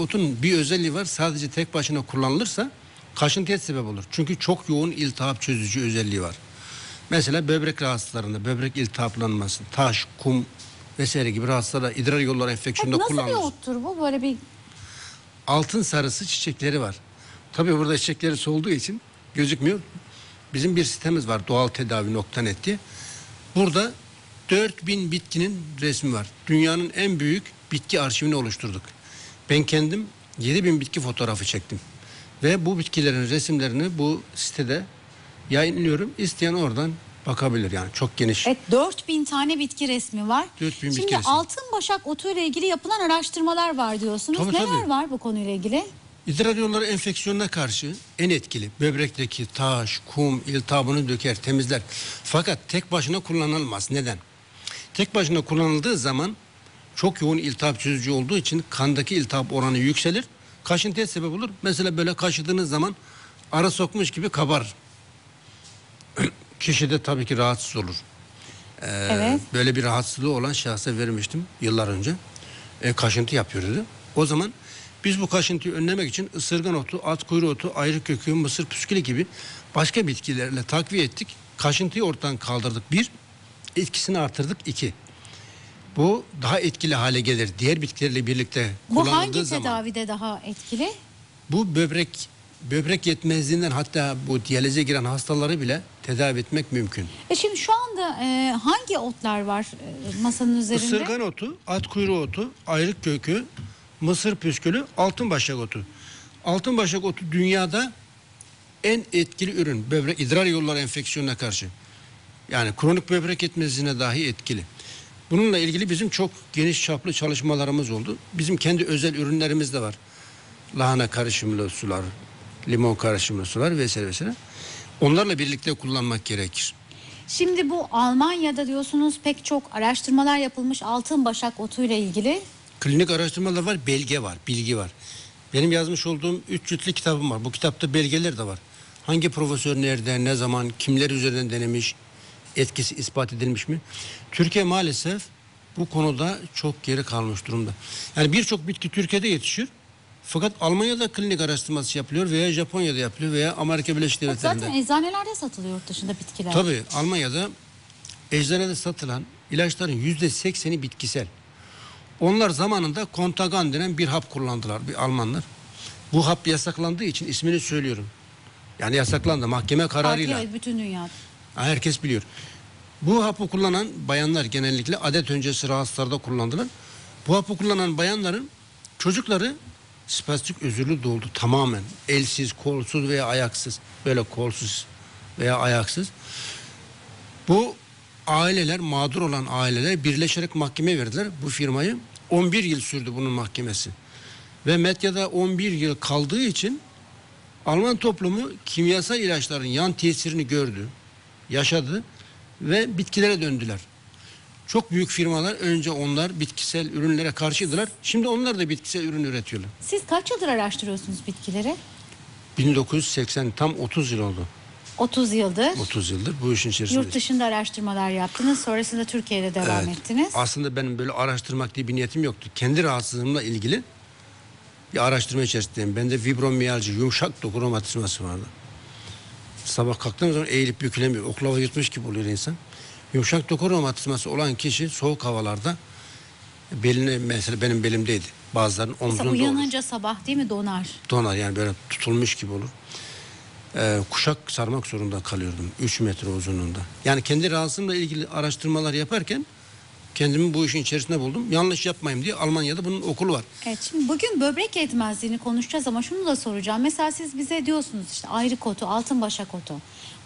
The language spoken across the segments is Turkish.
otunun bir özelliği var. Sadece tek başına kullanılırsa kaşıntıya sebep olur. Çünkü çok yoğun iltihap çözücü özelliği var. Mesela böbrek rahatsızlarında, böbrek iltihaplanması, taş, kum vesaire gibi rahatsızlarda idrar yolları Evet, enfeksiyonunda nasıl bir kullanılır. ottur bu? Böyle bir Altın sarısı çiçekleri var. Tabii burada çiçekleri solduğu için gözükmüyor. Bizim bir sitemiz var doğal tedavi.net diye. Burada 4000 bitkinin resmi var. Dünyanın en büyük bitki arşivini oluşturduk. Ben kendim 7000 bitki fotoğrafı çektim. Ve bu bitkilerin resimlerini bu sitede yayınlıyorum. İsteyen oradan bakabilir yani çok geniş. Evet 4000 tane bitki resmi var. 4000 bitki Şimdi resmi. altın başak otu ile ilgili yapılan araştırmalar var diyorsunuz. Tabii, Neler tabii. var bu konuyla ilgili? İdrar yolları enfeksiyonuna karşı en etkili. Böbrekteki taş, kum, iltihabını döker, temizler. Fakat tek başına kullanılmaz. Neden? Tek başına kullanıldığı zaman çok yoğun iltihap çözücü olduğu için kandaki iltihap oranı yükselir. Kaşıntıya sebep olur. Mesela böyle kaşıdığınız zaman ara sokmuş gibi kabar. Kişi de tabii ki rahatsız olur. Ee, Evet. Böyle bir rahatsızlığı olan şahsa vermiştim yıllar önce. E, kaşıntı yapıyor dedi. O zaman biz bu kaşıntıyı önlemek için ısırgan otu, at kuyruğu otu, ayrı kökü, mısır püskülü gibi başka bitkilerle takviye ettik. Kaşıntıyı ortadan kaldırdık. Bir, etkisini artırdık. iki bu daha etkili hale gelir. Diğer bitkilerle birlikte Bu kullanıldığı hangi zaman. tedavide daha etkili? Bu böbrek böbrek yetmezliğinden hatta bu diyalize giren hastaları bile tedavi etmek mümkün. E şimdi şu anda e, hangi otlar var e, masanın üzerinde? Isırgan otu, at kuyruğu otu, ayrık kökü, mısır püskülü, altın başak otu. Altın başak otu dünyada en etkili ürün böbrek idrar yolları enfeksiyonuna karşı. Yani kronik böbrek yetmezliğine dahi etkili. Bununla ilgili bizim çok geniş çaplı çalışmalarımız oldu. Bizim kendi özel ürünlerimiz de var. Lahana karışımlı sular, limon karışımlı sular vesaire vesaire. Onlarla birlikte kullanmak gerekir. Şimdi bu Almanya'da diyorsunuz pek çok araştırmalar yapılmış altın başak otu ile ilgili. Klinik araştırmalar var, belge var, bilgi var. Benim yazmış olduğum 3 ciltli kitabım var. Bu kitapta belgeler de var. Hangi profesör nerede, ne zaman, kimler üzerinden denemiş, etkisi ispat edilmiş mi? Türkiye maalesef bu konuda çok geri kalmış durumda. Yani birçok bitki Türkiye'de yetişir. Fakat Almanya'da klinik araştırması yapılıyor veya Japonya'da yapılıyor veya Amerika Birleşik Devletleri'nde. Zaten eczanelerde satılıyor yurt dışında bitkiler. Tabii Almanya'da eczanede satılan ilaçların yüzde sekseni bitkisel. Onlar zamanında kontagan denen bir hap kullandılar bir Almanlar. Bu hap yasaklandığı için ismini söylüyorum. Yani yasaklandı mahkeme kararıyla. Artık evet, bütün dünyada. Herkes biliyor. Bu hapı kullanan bayanlar genellikle adet öncesi rahatsızlarda kullandılar. Bu hapı kullanan bayanların çocukları spastik özürlü doğdu tamamen. Elsiz, kolsuz veya ayaksız. Böyle kolsuz veya ayaksız. Bu aileler, mağdur olan aileler birleşerek mahkemeye verdiler bu firmayı. 11 yıl sürdü bunun mahkemesi. Ve medyada 11 yıl kaldığı için Alman toplumu kimyasal ilaçların yan tesirini gördü, yaşadı ve bitkilere döndüler. Çok büyük firmalar önce onlar bitkisel ürünlere karşıydılar. Şimdi onlar da bitkisel ürün üretiyorlar. Siz kaç yıldır araştırıyorsunuz bitkileri? 1980 tam 30 yıl oldu. 30 yıldır. 30 yıldır bu işin içerisindeyiz. Yurt dışında araştırmalar yaptınız. Sonrasında Türkiye'de devam Evet. ettiniz. Aslında benim böyle araştırmak diye bir niyetim yoktu. Kendi rahatsızlığımla ilgili bir araştırma içerisindeyim. Bende fibromiyalji, yumuşak doku romatizması vardı. Sabah kalktığım zaman eğilip bükülemiyor. Oklava yutmuş gibi oluyor insan. Yumuşak doku romatizması olan kişi soğuk havalarda beline mesela benim belimdeydi. Bazılarının Mesela omzunda olur. uyanınca sabah değil mi donar? Donar yani böyle tutulmuş gibi olur. Ee, kuşak sarmak zorunda kalıyordum. 3 metre uzunluğunda. Yani kendi rahatsızlığımla ilgili araştırmalar yaparken kendimi bu işin içerisinde buldum. Yanlış yapmayayım diye Almanya'da bunun okulu var. Evet şimdi bugün böbrek yetmezliğini konuşacağız ama şunu da soracağım. Mesela siz bize diyorsunuz işte ayrık otu, altın başak otu.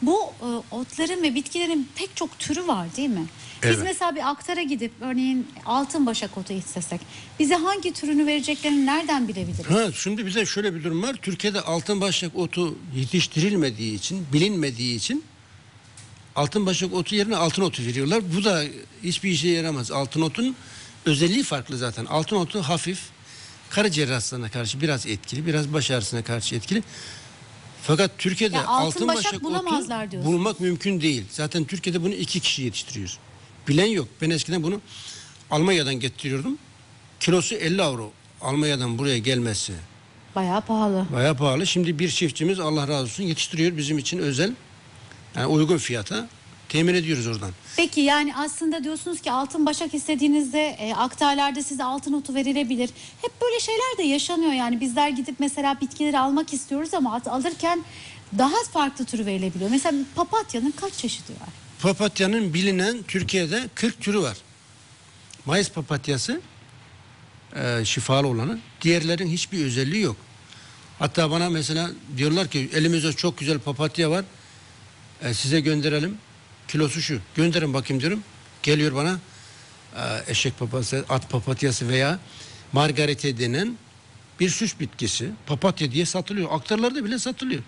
Bu e, otların ve bitkilerin pek çok türü var değil mi? Biz Evet. mesela bir aktara gidip örneğin altın başak otu istesek bize hangi türünü vereceklerini nereden bilebiliriz? Ha, şimdi bize şöyle bir durum var. Türkiye'de altın başak otu yetiştirilmediği için, bilinmediği için altın başak otu yerine altın otu veriyorlar. Bu da hiçbir işe yaramaz. Altın otun özelliği farklı zaten. Altın otu hafif, karaciğer hastalığına karşı biraz etkili, biraz baş ağrısına karşı etkili. Fakat Türkiye'de Ya altın altın, başak başak, bulamazlar otu diyorsun. bulmak mümkün değil. Zaten Türkiye'de bunu iki kişi yetiştiriyor. Bilen yok. Ben eskiden bunu Almanya'dan getiriyordum. Kilosu 50 avro Almanya'dan buraya gelmesi Bayağı pahalı. bayağı pahalı. Şimdi bir çiftçimiz Allah razı olsun yetiştiriyor bizim için özel. Yani uygun fiyata temin ediyoruz oradan. Peki yani aslında diyorsunuz ki altın başak istediğinizde e, aktarlarda size altın otu verilebilir. Hep böyle şeyler de yaşanıyor yani bizler gidip mesela bitkileri almak istiyoruz ama alırken daha farklı türü verilebiliyor. Mesela papatyanın kaç çeşidi var? Papatyanın bilinen Türkiye'de 40 türü var. Mayıs papatyası e, şifalı olanı. Diğerlerin hiçbir özelliği yok. Hatta bana mesela diyorlar ki elimizde çok güzel papatya var. E, size gönderelim. Kilosu şu. Gönderin bakayım diyorum. Geliyor bana e, eşek papatyası, at papatyası veya margarite denen bir süs bitkisi. Papatya diye satılıyor. Aktarlarda bile satılıyor.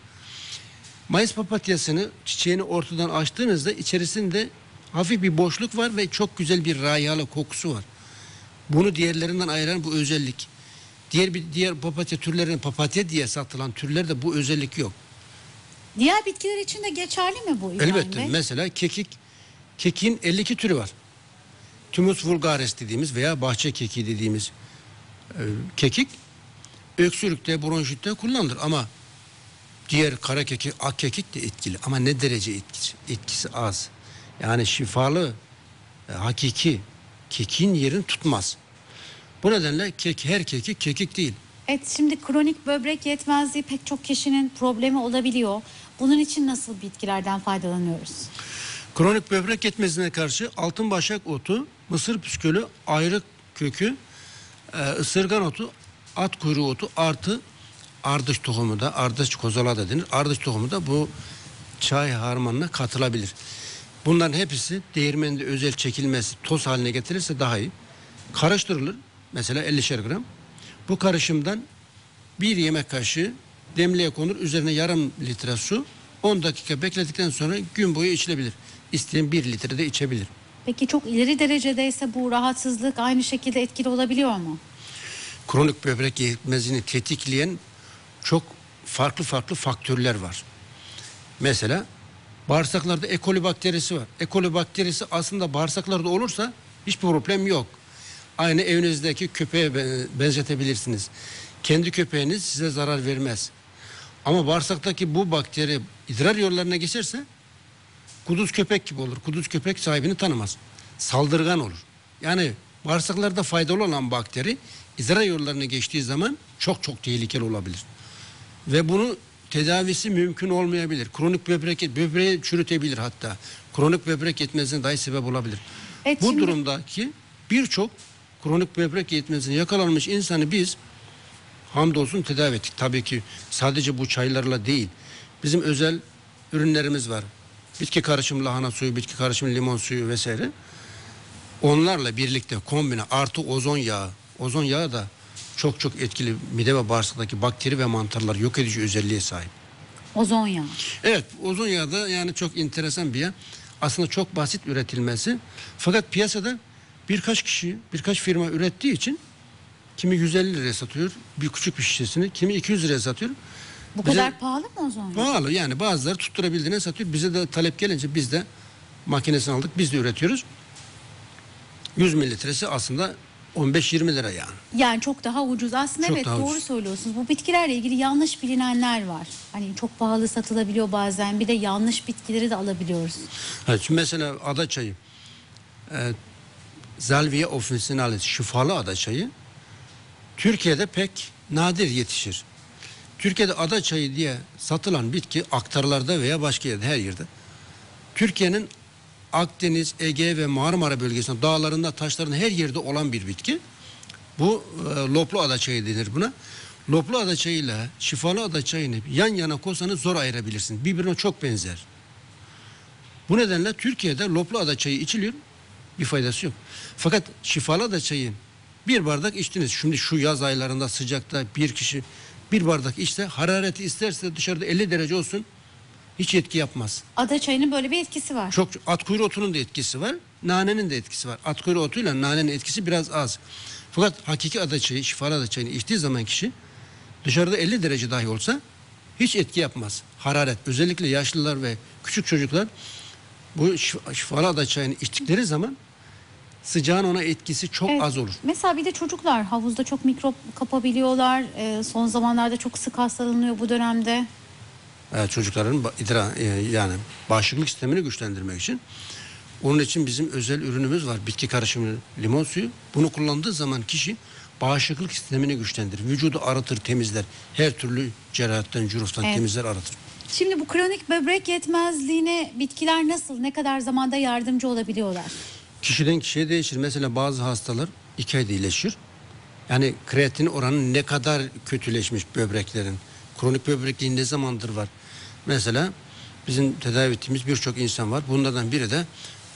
Mayıs papatyasını çiçeğini ortadan açtığınızda içerisinde hafif bir boşluk var ve çok güzel bir rayalı kokusu var. Bunu diğerlerinden ayıran bu özellik. Diğer bir diğer papatya türlerinin papatya diye satılan türlerde bu özellik yok. Diğer bitkiler için de geçerli mi bu İbrahim Elbette. Bey? Mesela kekik kekin 52 türü var. Thymus vulgaris dediğimiz veya bahçe kekiği dediğimiz e, kekik öksürükte, bronşitte kullanılır ama diğer kara kekik, ak kekik de etkili ama ne derece etkisi? Etkisi az. Yani şifalı, e, hakiki kekin yerini tutmaz. Bu nedenle kek, her kekik kekik değil. Evet şimdi kronik böbrek yetmezliği pek çok kişinin problemi olabiliyor. Bunun için nasıl bitkilerden faydalanıyoruz? Kronik böbrek yetmezliğine karşı altın başak otu, mısır püskülü, ayrık kökü, e, ısırgan otu, at kuyruğu otu artı ardıç tohumu da, ardıç kozala da denir. Ardıç tohumu da bu çay harmanına katılabilir. Bunların hepsi değirmende özel çekilmesi, toz haline getirirse daha iyi. Karıştırılır. Mesela 50'şer gram. Bu karışımdan bir yemek kaşığı demliğe konur. Üzerine yarım litre su. 10 dakika bekledikten sonra gün boyu içilebilir. İsteyen 1 litre de içebilir. Peki çok ileri derecedeyse bu rahatsızlık aynı şekilde etkili olabiliyor mu? Kronik böbrek yetmezliğini tetikleyen çok farklı farklı faktörler var. Mesela bağırsaklarda E. coli bakterisi var. E. coli bakterisi aslında bağırsaklarda olursa hiçbir problem yok. Aynı evinizdeki köpeğe be- benzetebilirsiniz. Kendi köpeğiniz size zarar vermez. Ama bağırsaktaki bu bakteri idrar yollarına geçerse kuduz köpek gibi olur. Kuduz köpek sahibini tanımaz. Saldırgan olur. Yani bağırsaklarda faydalı olan bakteri idrar yollarına geçtiği zaman çok çok tehlikeli olabilir. Ve bunu tedavisi mümkün olmayabilir. Kronik böbrek böbreği çürütebilir hatta. Kronik böbrek yetmezliğine dahi sebep olabilir. Evet, Bu şimdi- durumdaki birçok kronik böbrek yetmezliğine yakalanmış insanı biz hamdolsun tedavi ettik. Tabii ki sadece bu çaylarla değil. Bizim özel ürünlerimiz var. Bitki karışımı lahana suyu, bitki karışımı limon suyu vesaire. Onlarla birlikte kombine artı ozon yağı. Ozon yağı da çok çok etkili mide ve bağırsaktaki bakteri ve mantarlar yok edici özelliğe sahip. Ozon yağı. Evet ozon yağı da yani çok enteresan bir yağ. Aslında çok basit üretilmesi. Fakat piyasada birkaç kişi, birkaç firma ürettiği için kimi 150 liraya satıyor bir küçük bir şişesini, kimi 200 liraya satıyor. Bu Bize- kadar pahalı mı ozon yağı? Pahalı yani bazıları tutturabildiğine satıyor. Bize de talep gelince biz de makinesini aldık. Biz de üretiyoruz. 100 mililitresi aslında 15-20 lira yani. Yani çok daha ucuz. Aslında Çok evet doğru ucuz. söylüyorsunuz. Bu bitkilerle ilgili yanlış bilinenler var. Hani çok pahalı satılabiliyor bazen. Bir de yanlış bitkileri de alabiliyoruz. Evet, şimdi mesela ada çayı. E, Salvia officinalis şifalı ada çayı Türkiye'de pek nadir yetişir. Türkiye'de ada çayı diye satılan bitki aktarlarda veya başka yerde her yerde. Türkiye'nin Akdeniz, Ege ve Marmara bölgesinde dağlarında, taşlarında her yerde olan bir bitki. Bu e, loplu ada çayı denir buna. Loplu ada çayıyla şifalı ada çayını yan yana koysanız zor ayırabilirsiniz. Birbirine çok benzer. Bu nedenle Türkiye'de loplu ada çayı içiliyor. Bir faydası yok. Fakat şifalı ada çayı bir bardak içtiniz. Şimdi şu yaz aylarında sıcakta bir kişi bir bardak içse harareti isterse dışarıda 50 derece olsun hiç etki yapmaz. Ada çayının böyle bir etkisi var. Çok at kuyruğu otunun da etkisi var. Nanenin de etkisi var. At kuyruğu otuyla nanenin etkisi biraz az. Fakat hakiki ada çayı, şifalı ada çayını içtiği zaman kişi dışarıda 50 derece dahi olsa hiç etki yapmaz. Hararet özellikle yaşlılar ve küçük çocuklar bu şif- şifalı ada çayını içtikleri zaman sıcağın ona etkisi çok Evet. az olur. Mesela bir de çocuklar havuzda çok mikrop kapabiliyorlar. Ee, son zamanlarda çok sık hastalanıyor bu dönemde. e, çocukların idra e, yani bağışıklık sistemini güçlendirmek için. Onun için bizim özel ürünümüz var. Bitki karışımı limon suyu. Bunu kullandığı zaman kişi bağışıklık sistemini güçlendirir. Vücudu arıtır, temizler. Her türlü cerrahattan, cüruftan Evet. temizler, arıtır. Şimdi bu kronik böbrek yetmezliğine bitkiler nasıl, ne kadar zamanda yardımcı olabiliyorlar? Kişiden kişiye değişir. Mesela bazı hastalar iki ayda iyileşir. Yani kreatin oranı ne kadar kötüleşmiş böbreklerin. Kronik böbrekliğin ne zamandır var? Mesela bizim tedavi ettiğimiz birçok insan var. Bunlardan biri de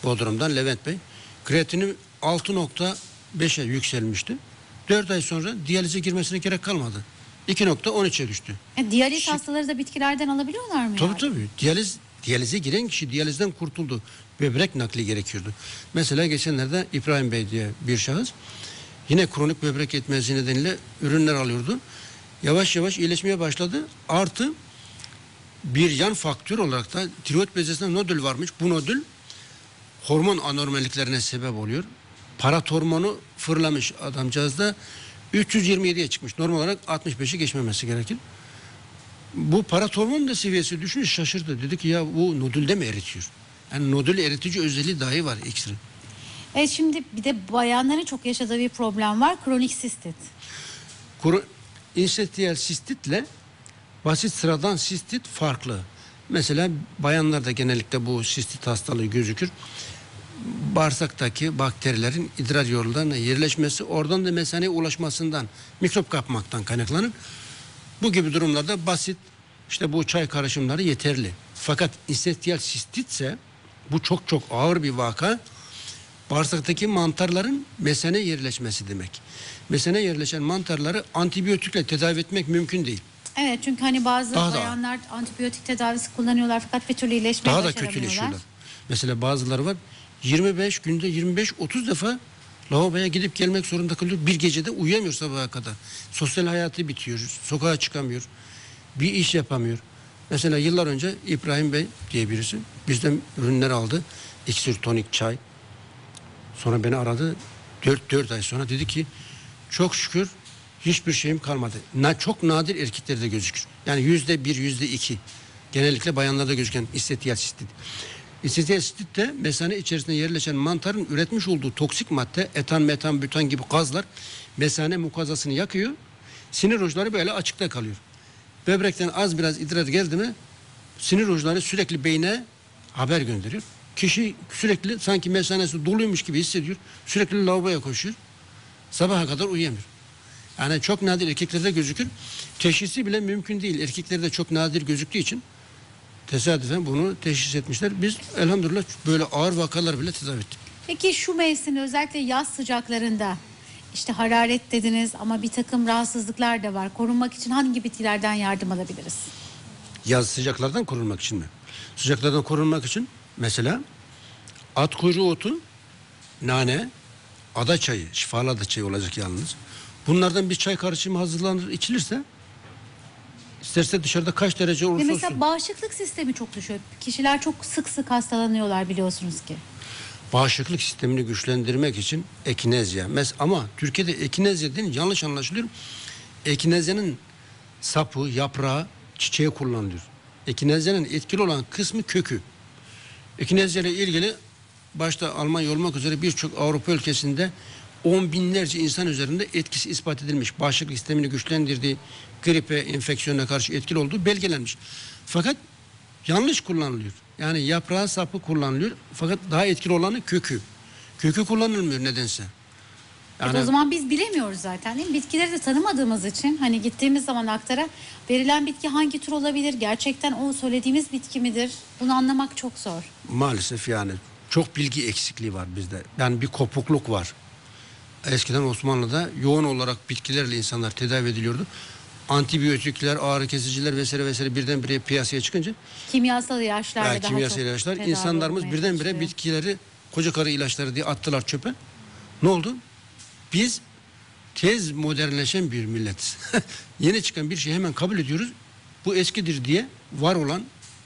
Bodrum'dan Levent Bey. Kreatini 6.5'e yükselmişti. 4 ay sonra diyalize girmesine gerek kalmadı. 2.13'e düştü. E, diyaliz Şi- hastaları da bitkilerden alabiliyorlar mı? Tabii yani? tabii. Diyaliz, diyalize giren kişi diyalizden kurtuldu. Böbrek nakli gerekiyordu. Mesela geçenlerde İbrahim Bey diye bir şahıs yine kronik böbrek yetmezliği nedeniyle ürünler alıyordu. Yavaş yavaş iyileşmeye başladı. Artı bir yan faktör olarak da tiroid bezesinde nodül varmış. Bu nodül hormon anormalliklerine sebep oluyor. Parat hormonu fırlamış adamcağızda 327'ye çıkmış. Normal olarak 65'i geçmemesi gerekir. Bu parat hormon da seviyesi düşünce şaşırdı. Dedi ki ya bu nodülde mi eritiyor? Yani nodül eritici özelliği dahi var iksirin. E şimdi bir de bayanların çok yaşadığı bir problem var. Kronik sistit. Kuru, insetiyel sistitle basit sıradan sistit farklı. Mesela bayanlarda genellikle bu sistit hastalığı gözükür. Bağırsaktaki bakterilerin idrar yollarına yerleşmesi, oradan da mesaneye ulaşmasından, mikrop kapmaktan kaynaklanır. Bu gibi durumlarda basit işte bu çay karışımları yeterli. Fakat insetiyel sistitse bu çok çok ağır bir vaka. Bağırsaktaki mantarların mesene yerleşmesi demek. Mesene yerleşen mantarları antibiyotikle tedavi etmek mümkün değil. Evet çünkü hani bazı Daha da- bayanlar antibiyotik tedavisi kullanıyorlar fakat bir türlü iyileşmeye Daha da kötüleşiyorlar. Mesela bazıları var 25 günde 25-30 defa lavaboya gidip gelmek zorunda kalıyor. Bir gecede uyuyamıyor sabaha kadar. Sosyal hayatı bitiyor. Sokağa çıkamıyor. Bir iş yapamıyor. Mesela yıllar önce İbrahim Bey diye birisi bizden ürünler aldı. İksir, tonik, çay. Sonra beni aradı. 4, 4 ay sonra dedi ki çok şükür hiçbir şeyim kalmadı. Na, çok nadir erkeklerde gözükür. Yani yüzde bir, yüzde iki. Genellikle bayanlarda gözüken istetiyal sistit. Sistit de mesane içerisinde yerleşen mantarın üretmiş olduğu toksik madde etan, metan, bütan gibi gazlar mesane mukozasını yakıyor. Sinir uçları böyle açıkta kalıyor. Böbrekten az biraz idrar geldi mi sinir uçları sürekli beyne haber gönderiyor. Kişi sürekli sanki mesanesi doluymuş gibi hissediyor. Sürekli lavaboya koşuyor. Sabaha kadar uyuyamıyor. Yani çok nadir erkeklerde gözükür. Teşhisi bile mümkün değil. Erkeklerde çok nadir gözüktüğü için tesadüfen bunu teşhis etmişler. Biz elhamdülillah böyle ağır vakalar bile tedavi ettik. Peki şu mevsimde özellikle yaz sıcaklarında işte hararet dediniz ama bir takım rahatsızlıklar da var. Korunmak için hangi bitkilerden yardım alabiliriz? Yaz sıcaklardan korunmak için mi? Sıcaklardan korunmak için mesela at kuyruğu otu, nane, ada çayı, şifalı ada çayı olacak yalnız. Bunlardan bir çay karışımı hazırlanır içilirse isterse dışarıda kaç derece Ve olursa mesela olsun. bağışıklık sistemi çok düşüyor. Kişiler çok sık sık hastalanıyorlar biliyorsunuz ki. bağışıklık sistemini güçlendirmek için ekinezya. Mes ama Türkiye'de ekinezya denince yanlış anlaşılıyor. Ekinezyanın sapı, yaprağı, çiçeği kullanılıyor. Ekinezyanın etkili olan kısmı kökü. Ekinezya ile ilgili başta Almanya olmak üzere birçok Avrupa ülkesinde on binlerce insan üzerinde etkisi ispat edilmiş. Bağışıklık sistemini güçlendirdiği, gripe, enfeksiyona karşı etkili olduğu belgelenmiş. Fakat yanlış kullanılıyor. Yani yaprağı sapı kullanılıyor fakat daha etkili olanı kökü. Kökü kullanılmıyor nedense. Evet, o zaman biz bilemiyoruz zaten değil mi? Bitkileri de tanımadığımız için hani gittiğimiz zaman aktara verilen bitki hangi tür olabilir? Gerçekten o söylediğimiz bitki midir? Bunu anlamak çok zor. Maalesef yani çok bilgi eksikliği var bizde. Yani bir kopukluk var. Eskiden Osmanlı'da yoğun olarak bitkilerle insanlar tedavi ediliyordu. Antibiyotikler, ağrı kesiciler vesaire vesaire birdenbire piyasaya çıkınca Kimyasal ilaçlarla yani daha kimyasal ilaçlar insanlarımız birdenbire çalışılıyor. bitkileri koca karı ilaçları diye attılar çöpe. Ne oldu? Biz tez modernleşen bir milletiz. Yeni çıkan bir şeyi hemen kabul ediyoruz. Bu eskidir diye var olan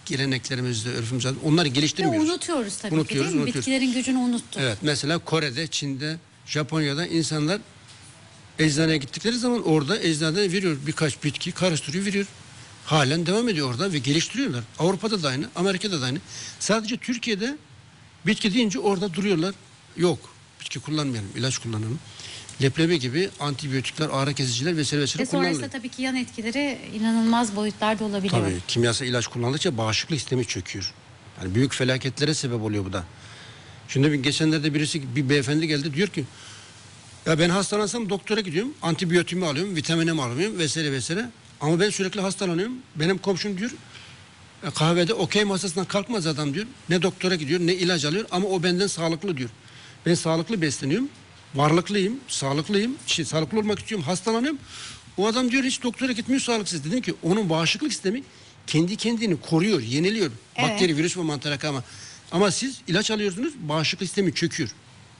geleneklerimizde, örfümüzde onları Ve geliştirmiyoruz. unutuyoruz tabii Unutuyoruz, ki değil mi? unutuyoruz. Bitkilerin gücünü unuttuk. Evet mesela Kore'de, Çin'de, Japonya'da insanlar eczaneye gittikleri zaman orada eczanede veriyor birkaç bitki karıştırıyor veriyor. Halen devam ediyor orada ve geliştiriyorlar. Avrupa'da da aynı, Amerika'da da aynı. Sadece Türkiye'de bitki deyince orada duruyorlar. Yok bitki kullanmayalım, ilaç kullanalım. Leblebi gibi antibiyotikler, ağrı kesiciler vesaire vesaire Ve sonrasında kullanılıyor. tabii ki yan etkileri inanılmaz boyutlarda olabiliyor. Tabii kimyasal ilaç kullandıkça bağışıklık sistemi çöküyor. Yani büyük felaketlere sebep oluyor bu da. Şimdi bir geçenlerde birisi bir beyefendi geldi diyor ki ya ben hastalansam doktora gidiyorum. Antibiyotiğimi alıyorum, vitaminimi alıyorum vesaire vesaire. Ama ben sürekli hastalanıyorum. Benim komşum diyor "e, kahvede okey masasından kalkmaz adam diyor. Ne doktora gidiyor ne ilaç alıyor ama o benden sağlıklı diyor. Ben sağlıklı besleniyorum. Varlıklıyım, sağlıklıyım. Şey, sağlıklı olmak istiyorum, hastalanıyorum. O adam diyor hiç doktora gitmiyor sağlıksız. Dedim ki onun bağışıklık sistemi kendi kendini koruyor, yeniliyor. Evet. Bakteri, virüs ve mantaraka ama. Ama siz ilaç alıyorsunuz, bağışıklık sistemi çöküyor.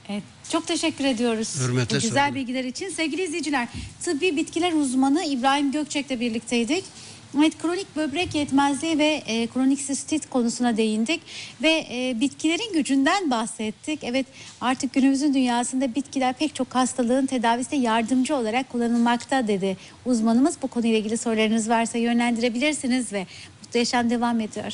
Evet, çok teşekkür ediyoruz Hürmetler, bu güzel saygılar. bilgiler için. Sevgili izleyiciler, tıbbi bitkiler uzmanı İbrahim Gökçek'le birlikteydik. Evet, kronik böbrek yetmezliği ve e, kronik sistit konusuna değindik ve e, bitkilerin gücünden bahsettik. Evet, artık günümüzün dünyasında bitkiler pek çok hastalığın tedavisine yardımcı olarak kullanılmakta dedi uzmanımız. Bu konuyla ilgili sorularınız varsa yönlendirebilirsiniz ve Mutlu Yaşam devam ediyor.